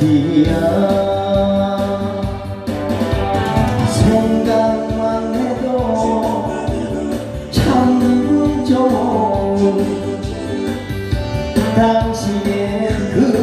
어디야? 생각만 해도 참 기분 좋은 당신의 그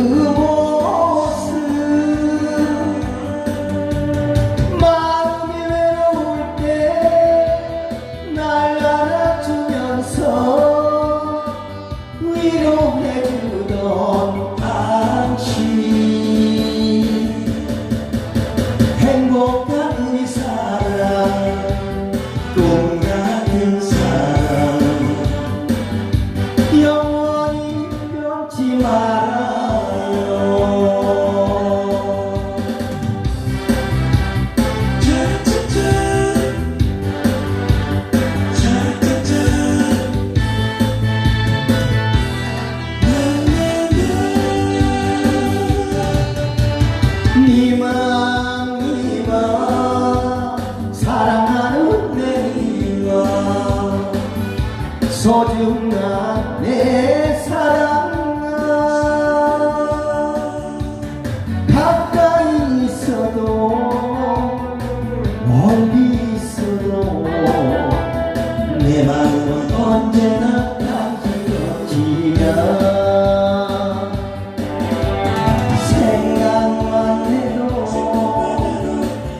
소중한 내 사랑. 생각만 해도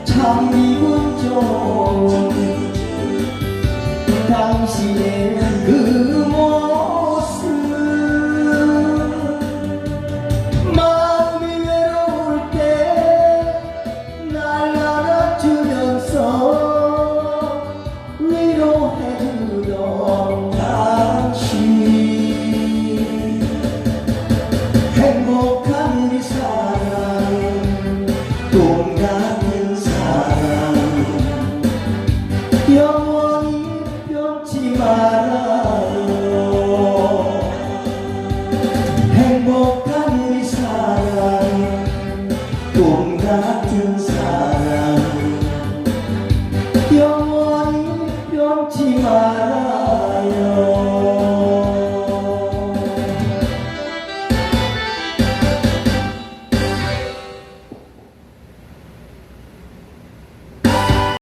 참 미운 지마라.